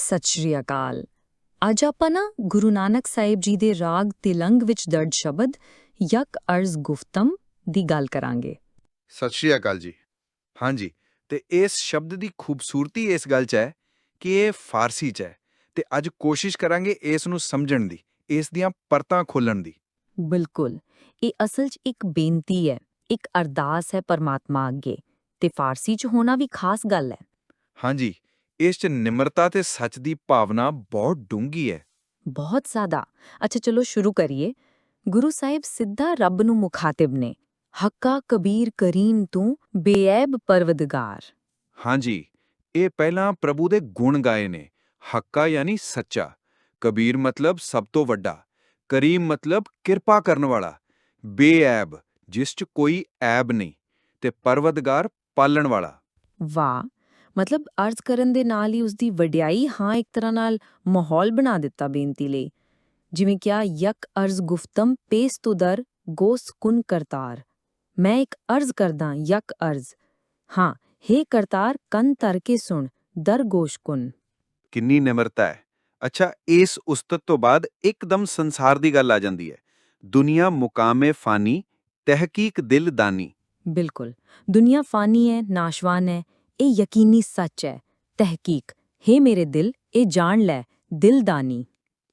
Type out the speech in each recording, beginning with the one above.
ਸਤਿ ਸ਼੍ਰੀ ਅਕਾਲ। ਅੱਜ ਆਪਾਂ ਨਾ ਗੁਰੂ ਨਾਨਕ ਸਾਹਿਬ ਜੀ ਦੇ ਰਾਗ ਤਿਲੰਗ ਵਿੱਚ ਦਰਜ ਸ਼ਬਦ ਯਕ ਅਰਜ਼ ਗੁਫਤਮ ਦੀ ਗੱਲ ਕਰਾਂਗੇ। ਸਤਿ ਸ਼੍ਰੀ ਅਕਾਲ ਜੀ। ਹਾਂਜੀ ਤੇ ਇਸ ਸ਼ਬਦ ਦੀ ਖੂਬਸੂਰਤੀ ਇਸ ਗੱਲ 'ਚ ਹੈ ਕਿ ਇਹ ਫਾਰਸੀ 'ਚ ਹੈ ਤੇ ਅੱਜ ਕੋਸ਼ਿਸ਼ ਕਰਾਂਗੇ ਇਸ ਨੂੰ ਸਮਝਣ ਦੀ ਇਸ ਦੀਆਂ ਪਰਤਾਂ ਖੋਲਣ ਦੀ। ਬਿਲਕੁਲ ਇਹ ਅਸਲ 'ਚ ਇੱਕ ਬੇਨਤੀ ਹੈ ਇੱਕ ਅਰਦਾਸ ਹੈ ਪਰਮਾਤਮਾ ਅੱਗੇ ਤੇ ਫਾਰਸੀ 'ਚ ਹੋਣਾ ਵੀ ਖਾਸ ਗੱਲ ਹੈ। ਹਾਂਜੀ ਇਸ 'ਚ ਨਿਮਰਤਾ ਤੇ ਸੱਚ ਦੀ ਭਾਵਨਾ ਬਹੁਤ ਡੂੰਗੀ ਹੈ। ਬਹੁਤ ਜ਼ਿਆਦਾ। ਅੱਛਾ ਚਲੋ ਸ਼ੁਰੂ ਕਰੀਏ। ਗੁਰੂ ਸਾਹਿਬ ਸਿੱਧਾ ਰੱਬ ਨੂੰ ਮੁਖਾਤਿਬ ਨੇ। ਹੱਕਾ ਕਬੀਰ ਕਰੀਮ ਤੂੰ ਬੇਅਬ ਪਰਵਦਗਾਰ। ਹਾਂਜੀ ਇਹ ਪਹਿਲਾਂ ਪ੍ਰਭੂ ਦੇ ਗੁਣ ਗਾਏ ਨੇ। ਹੱਕਾ ਯਾਨੀ ਸੱਚਾ। ਕਬੀਰ ਮਤਲਬ ਸਭ ਤੋਂ ਵੱਡਾ। ਕਰੀਮ ਮਤਲਬ ਕਿਰਪਾ ਕਰਨ ਵਾਲਾ। ਬੇਐਬ ਜਿਸ 'ਚ ਕੋਈ ਐਬ ਨਹੀਂ। ਤੇ ਪਰਵਦਗਾਰ ਪਾਲਣ ਵਾਲਾ। ਵਾਹ ਮਤਲਬ ਅਰਜ਼ ਕਰਨ ਦੇ ਨਾਲ ਹੀ ਉਸ ਦੀ ਵਡਿਆਈ ਹਾਂ ਇੱਕ ਤਰ੍ਹਾਂ ਨਾਲ ਮਾਹੌਲ ਬਣਾ ਦਿੱਤਾ ਬੇਨਤੀ ਲਈ। ਜਿਵੇਂ ਕਿਹਾ ਯਕ ਅਰਜ਼ ਗੁਫਤਮ ਪੇਸ ਤੁਦਰ ਗੋਸ ਕੁਨ ਕਰਤਾਰ। ਮੈਂ ਇੱਕ ਅਰਜ਼ ਕਰਦਾ ਯਕ ਅਰਜ਼। ਹਾਂ ਹੇ ਕਰਤਾਰ ਕੰਨ ਧਰ ਕੇ ਸੁਣ ਦਰ ਗੋਸ਼ ਕੁਨ। ਕਿੰਨੀ ਨਿਮਰਤਾ ਹੈ। ਅੱਛਾ ਇਸ ਉਸਤਤ ਤੋਂ ਬਾਅਦ ਇੱਕਦਮ ਸੰਸਾਰ ਦੀ ਗੱਲ ਆ ਜਾਂਦੀ ਹੈ। ਦੁਨੀਆ ਮੁਕਾਮੇ ਫਾਨੀ ਤਹਿਕੀਕ ਦਿਲ ਦਾਨੀ। ਬਿਲਕੁਲ। ਦੁਨੀਆ ਫਾਨੀ ਹੈ ਨਾਸ਼ਵਾਨ ਹੈ। ਇਹ ਯਕੀਨੀ ਸੱਚ ਹੈ। ਤਹਿਕੀਕ ਹੇ ਮੇਰੇ ਦਿਲ ਇਹ ਜਾਣ ਲੈ ਦਿਲਦਾਨੀ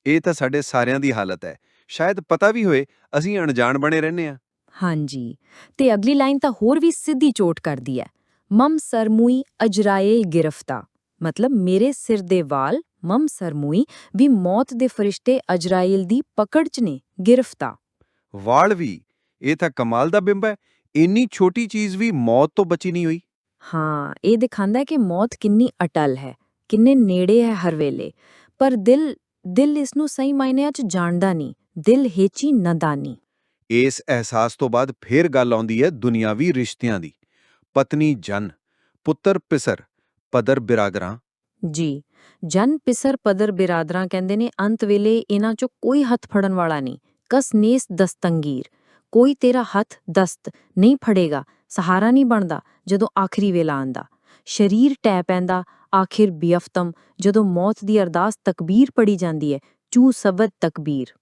ਇਹ ਤਾਂ ਸਾਡੇ ਸਾਰਿਆਂ ਦੀ ਹਾਲਤ ਹੈ। ਸ਼ਾਇਦ ਪਤਾ ਵੀ ਹੋਏ ਅਸੀਂ ਅਣਜਾਣ ਬਣੇ ਰਹਿੰਦੇ ਆ ਹਾਂਜੀ। ਤੇ ਅਗਲੀ ਲਾਈਨ ਤਾਂ ਹੋਰ ਵੀ ਸਿੱਧੀ ਚੋਟ ਕਰਦੀ ਹੈ। ਮਮ ਸਰਮੂਈ ਅਜਰਾਏ ਗਿਰਫਤਾ। ਮਤਲਬ ਮੇਰੇ ਸਿਰ ਦੇ ਵਾਲ ਮਮ ਸਰਮੂਈ ਵੀ ਮੌਤ ਦੇ ਫਰਿਸ਼ਤੇ ਅਜਰਾਇਲ ਦੀ ਪਕੜ 'ਚ ਨੇ ਗਿਰਫਤਾ। ਵਾਲ ਵੀ? ਇਹ ਤਾਂ ਕਮਾਲ ਦਾ ਬਿੰਬ ਹੈ। ਇੰਨੀ ਛੋਟੀ ਚੀਜ਼ ਵੀ ਮੌਤ ਤੋਂ ਬਚੀ ਨਹੀਂ ਹੋਈ। ਹਾਂ ਇਹ ਦਿਖਾਉਂਦਾ ਹੈ ਕਿ ਮੌਤ ਕਿੰਨੀ ਅਟਲ ਹੈ ਕਿੰਨੇ ਨੇੜੇ ਹੈ ਹਰ ਵੇਲੇ। ਪਰ ਦਿਲ ਦਿਲ ਇਸ ਨੂੰ ਸਹੀ ਮਾਇਨਿਆਂ 'ਚ ਜਾਣਦਾ ਨਹੀਂ ਦਿਲ ਹੇਚੀ ਨਦਾਨੀ ਇਸ ਅਹਿਸਾਸ ਤੋਂ ਬਾਅਦ ਫੇਰ ਗੱਲ ਆਉਂਦੀ ਹੈ ਦੁਨਿਆਵੀ ਰਿਸ਼ਤਿਆਂ ਦੀ। ਪਤਨੀ ਜਨ ਪੁੱਤਰ ਪਿਸਰ ਪਦਰ ਬਿਰਾਦਰਾਂ। ਜੀ ਜਨ ਪਿਸਰ ਪਦਰ ਬਿਰਾਦਰਾਂ ਕਹਿੰਦੇ ਨੇ ਅੰਤ ਵੇਲੇ ਇਹਨਾਂ 'ਚੋਂ ਕੋਈ ਹੱਥ ਫੜਨ ਵਾਲਾ ਨਹੀਂ ਕਸ ਨੇਸ ਦਸਤੰਗੀਰ। ਕੋਈ ਤੇਰਾ ਹੱਥ ਦਸਤ ਨਹੀਂ ਫੜੇਗਾ ਸਹਾਰਾ ਨਹੀਂ ਬਣਦਾ ਜਦੋਂ ਆਖਰੀ ਵੇਲਾ ਆਂਦਾ। ਸ਼ਰੀਰ ਟੈ ਪੈਂਦਾ ਆਖਿਰ ਬਿਯਫਤਮ ਜਦੋਂ ਮੌਤ ਦੀ ਅਰਦਾਸ ਤਕਬੀਰ ਪੜੀ ਜਾਂਦੀ ਹੈ ਚੂ ਸਬਦ ਤਕਬੀਰ।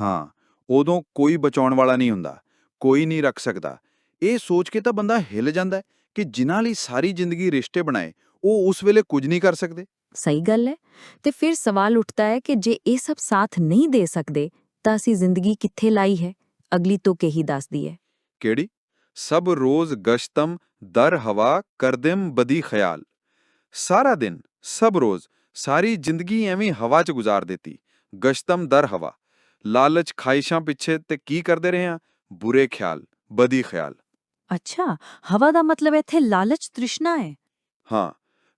ਹਾਂ ਉਦੋਂ ਕੋਈ ਬਚਾਉਣ ਵਾਲਾ ਨਹੀਂ ਹੁੰਦਾ ਕੋਈ ਨਹੀਂ ਰੱਖ ਸਕਦਾ। ਇਹ ਸੋਚ ਕੇ ਤਾਂ ਬੰਦਾ ਹਿੱਲ ਜਾਂਦਾ ਹੈ ਕਿ ਜਿਨ੍ਹਾਂ ਲਈ ਸਾਰੀ ਜ਼ਿੰਦਗੀ ਰਿਸ਼ਤੇ ਬਣਾਏ ਉਹ ਉਸ ਵੇਲੇ ਕੁਝ ਨਹੀਂ ਕਰ ਸਕਦੇ। ਸਹੀ ਗੱਲ ਹੈ ਤੇ ਫਿਰ ਸਵਾਲ ਉੱਠਦਾ ਹੈ ਕਿ ਜੇ ਇਹ ਸਭ ਸਾਥ ਨਹੀਂ ਦੇ ਸਕਦੇ ਤਾਂ ਅਸੀਂ ਜ਼ਿੰਦਗੀ ਕਿੱਥੇ ਲਾਈ ਹੈ? ਅਗਲੀ ਤੋਂ ਕਹੀ ਦੱਸਦੀ ਹੈ? ਕਿਹੜੀ? ਸਭ ਰੋਜ਼ ਗਸ਼ਤਮ ਦਰ ਹਵਾ ਕਰਦਮ ਬਦੀ ਖਿਆਲ। ਸਾਰਾ ਦਿਨ ਸਭ ਰੋਜ਼ ਸਾਰੀ ਜ਼ਿੰਦਗੀ ਐਵੇਂ ਹਵਾ 'ਚ ਗੁਜ਼ਾਰ ਦਿੱਤੀ। ਗਸ਼ਤਮ ਦਰ ਹਵਾ। ਲਾਲਚ ਖਾਇਸ਼ਾਂ ਪਿੱਛੇ ਤੇ ਕੀ ਕਰਦੇ ਰਹੇ ਆ? ਬੁਰੇ ਖਿਆਲ ਬਦੀ ਖਿਆਲ। ਅੱਛਾ ਹਵਾ ਦਾ ਮਤਲਬ ਇੱਥੇ ਲਾਲਚ ਤ੍ਰਿਸ਼ਨਾ ਹੈ? ਹਾਂ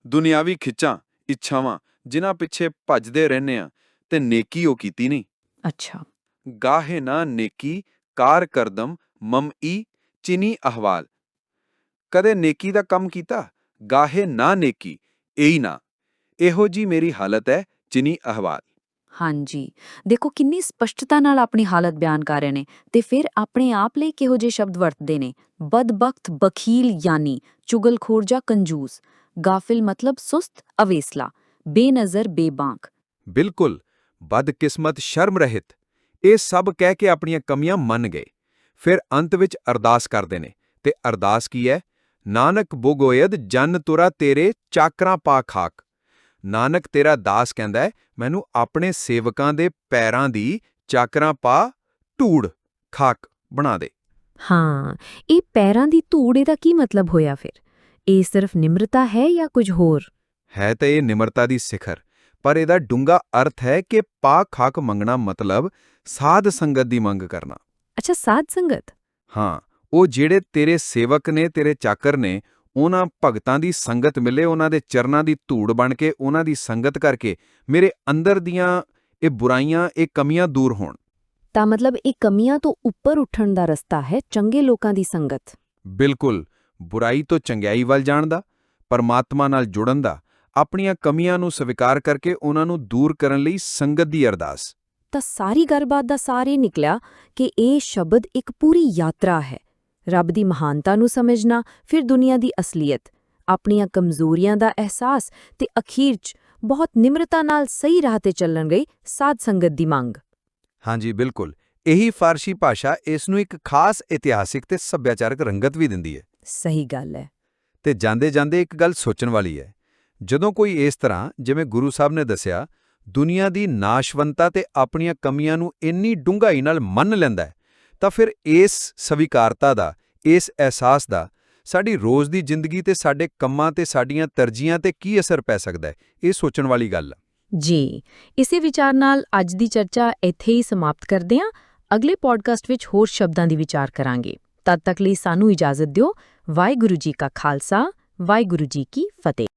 ਦੁਨਿਆਵੀ ਖਿੱਚਾਂ ਇੱਛਾਵਾਂ ਜਿਨ੍ਹਾਂ ਪਿੱਛੇ ਭੱਜਦੇ ਰਹਿੰਦੇ ਆ ਤੇ ਨੇਕੀ ਉਹ ਕੀਤੀ ਨਹੀਂ। ਅੱਛਾ। ਗਾਹੇ ਨਾ ਨੇਕੀ ਕਾਰ ਕਰਦਮ ਮਮਈ ਚਿਨੀ ਅਹਵਾਲ। ਕਦੇ ਨੇਕੀ ਦਾ ਕੰਮ ਕੀਤਾ? ਗਾਹੇ ਨਾ ਨੇਕੀ ਇਹੀ ਨਾ। ਇਹੋ ਜੀ ਮੇਰੀ ਹਾਲਤ ਹੈ ਚਿਨੀ ਅਹਵਾਲ। ਹਾਂਜੀ। ਦੇਖੋ ਕਿੰਨੀ ਸਪਸ਼ਟਤਾ ਨਾਲ ਆਪਣੀ ਹਾਲਤ ਬਿਆਨ ਕਰ ਰਹੇ ਨੇ ਤੇ ਫਿਰ ਆਪਣੇ ਆਪ ਲਈ ਕਿਹੋ ਜਿਹੇ ਸ਼ਬਦ ਵਰਤਦੇ ਨੇ? ਬਦਬਖਤ ਬਖੀਲ ਯਾਨੀ ਚੁਗਲਖੋਰ ਜਾਂ ਕੰਜੂਸ। ਗਾਫਿਲ ਮਤਲਬ ਸੁਸਤ ਅਵੇਸਲਾ ਬੇਨਜ਼ਰ ਬੇਬਾਂਕ। ਬਿਲਕੁਲ। ਬਦਕਿਸਮਤ ਸ਼ਰਮ ਰਹਿਤ ਇਹ ਸਭ ਕਹਿ ਕੇ ਆਪਣੀਆਂ ਕਮੀਆਂ ਮੰਨ ਗਏ। ਫਿਰ ਅੰਤ ਵਿੱਚ ਅਰਦਾਸ ਕਰਦੇ ਨੇ ਤੇ ਅਰਦਾਸ ਕੀ ਹੈ? ਨਾਨਕ ਬੁਗੋਇਦ ਜਨ ਤੁਰਾ ਤੇਰੇ ਚਾਕਰਾਂ ਪਾ ਖਾਕ। ਨਾਨਕ ਤੇਰਾ ਦਾਸ ਕਹਿੰਦਾ ਹੈ ਮੈਨੂੰ ਆਪਣੇ ਸੇਵਕਾਂ ਦੇ ਪੈਰਾਂ ਦੀ ਚਾਕਰਾਂ ਪਾ ਢੂੜ ਖਾਕ ਬਣਾ ਦੇ। ਹਾਂ ਇਹ ਪੈਰਾਂ ਦੀ ਧੂੜ ਇਹਦਾ ਕੀ ਮਤਲਬ ਹੋਇਆ ਫਿਰ? ਇਹ ਸਿਰਫ ਨਿਮਰਤਾ ਹੈ ਜਾਂ ਕੁਝ ਹੋਰ? ਹੈ ਤਾਂ ਇਹ ਨਿਮਰਤਾ ਦੀ ਸਿਖਰ ਪਰ ਇਹਦਾ ਡੂੰਗਾ ਅਰਥ ਹੈ ਕਿ ਪਾਕ ਖਾਕ ਮੰਗਣਾ ਮਤਲਬ ਸਾਧ ਸੰਗਤ ਦੀ ਮੰਗ ਕਰਨਾ। ਅੱਛਾ ਸਾਧ ਸੰਗਤ? ਹਾਂ ਉਹ ਜਿਹੜੇ ਤੇਰੇ ਸੇਵਕ ਨੇ ਤੇਰੇ ਚਾਕਰ ਨੇ ਉਹਨਾਂ ਭਗਤਾਂ ਦੀ ਸੰਗਤ ਮਿਲੇ ਉਹਨਾਂ ਦੇ ਚਰਨਾਂ ਦੀ ਧੂੜ ਬਣ ਕੇ ਉਹਨਾਂ ਦੀ ਸੰਗਤ ਕਰਕੇ ਮੇਰੇ ਅੰਦਰ ਦੀਆਂ ਇਹ ਬੁਰਾਈਆਂ ਇਹ ਕਮੀਆਂ ਦੂਰ ਹੋਣ। ਤਾਂ ਮਤਲਬ ਇਹ ਕਮੀਆਂ ਤੋਂ ਉੱਪਰ ਉੱਠਣ ਦਾ ਰਸਤਾ ਹੈ ਚੰਗੇ ਲੋਕਾਂ ਦੀ ਸੰਗਤ? ਬਿਲਕੁਲ ਬੁਰਾਈ ਤੋਂ ਚੰਗਿਆਈ ਵੱਲ ਜਾਣ ਦਾ ਪਰਮਾਤਮਾ ਨਾਲ ਜੁੜਨ ਦਾ ਆਪਣੀਆਂ ਕਮੀਆਂ ਨੂੰ ਸਵੀਕਾਰ ਕਰਕੇ ਉਹਨਾਂ ਨੂੰ ਦੂਰ ਕਰਨ ਲਈ ਸੰਗਤ ਦੀ ਅਰਦਾਸ। ਤਾਂ ਸਾਰੀ ਗੱਲਬਾਤ ਦਾ ਸਾਰ ਇਹ ਨਿਕਲਿਆ ਕਿ ਇਹ ਸ਼ਬਦ ਇੱਕ ਪੂਰੀ ਯਾਤਰਾ ਹੈ। ਰੱਬ ਦੀ ਮਹਾਨਤਾ ਨੂੰ ਸਮਝਣਾ ਫਿਰ ਦੁਨੀਆ ਦੀ ਅਸਲੀਅਤ ਆਪਣੀਆਂ ਕਮਜ਼ੋਰੀਆਂ ਦਾ ਅਹਿਸਾਸ ਤੇ ਅਖੀਰ 'ਚ ਬਹੁਤ ਨਿਮਰਤਾ ਨਾਲ ਸਹੀ ਰਾਹ ਤੇ ਚੱਲਣ ਗਈ ਸਾਧ ਸੰਗਤ ਦੀ ਮੰਗ। ਹਾਂਜੀ ਬਿਲਕੁਲ। ਇਹੀ ਫਾਰਸੀ ਭਾਸ਼ਾ ਇਸ ਨੂੰ ਇੱਕ ਖਾਸ ਇਤਿਹਾਸਿਕ ਤੇ ਸੱਭਿਆਚਾਰਕ ਰੰਗਤ ਵੀ ਦਿੰਦੀ ਹੈ। ਸਹੀ ਗੱਲ ਹੈ। ਤੇ ਜਾਂਦੇ ਜਾਂਦੇ ਇੱਕ ਗੱਲ ਸੋਚਣ ਵਾਲੀ ਹੈ। ਜਦੋਂ ਕੋਈ ਇਸ ਤਰ੍ਹਾਂ ਜਿਵੇਂ ਗੁਰੂ ਸਾਹਿਬ ਨੇ ਦੱਸਿਆ ਦੁਨੀਆ ਦੀ ਨਾਸ਼ਵੰਤਾ ਤੇ ਆਪਣੀਆਂ ਕਮੀਆਂ ਨੂੰ ਇੰਨੀ ਡੂੰਘਾਈ ਨਾਲ ਮੰਨ ਲੈਂਦਾ ਹੈ, ਤਾਂ ਫਿਰ ਇਸ ਸਵੀਕਾਰਤਾ ਦਾ, ਇਸ ਅਹਿਸਾਸ ਦਾ ਸਾਡੀ ਰੋਜ਼ ਦੀ ਜ਼ਿੰਦਗੀ ਤੇ ਸਾਡੇ ਕੰਮਾਂ ਤੇ ਸਾਡੀਆਂ ਤਰਜੀਹਾਂ ਤੇ ਕੀ ਅਸਰ ਪੈ ਸਕਦਾ ਹੈ, ਇਹ ਸੋਚਣ ਵਾਲੀ ਗੱਲ ਹੈ ਜੀ, ਇਸੇ ਵਿਚਾਰ ਨਾਲ ਅੱਜ ਦੀ ਚਰਚਾ ਇੱਥੇ ਹੀ ਸਮਾਪਤ ਕਰਦੇ ਹਾਂ। ਅਗਲੇ ਪੋਡਕਾਸਟ ਵਿੱਚ ਹੋਰ ਸ਼ਬਦਾਂ ਦੀ ਵਿਚਾਰ ਕਰਾਂਗੇ। ਤਦ ਤੱਕ ਲਈ ਸਾਨੂੰ ਇਜਾਜ਼ਤ ਦਿਓ। ਵਾਹਿਗੁਰੂ ਜੀ ਕਾ ਖਾਲਸਾ, ਵਾਹਿਗੁਰੂ ਜੀ ਕੀ ਫਤਿਹ।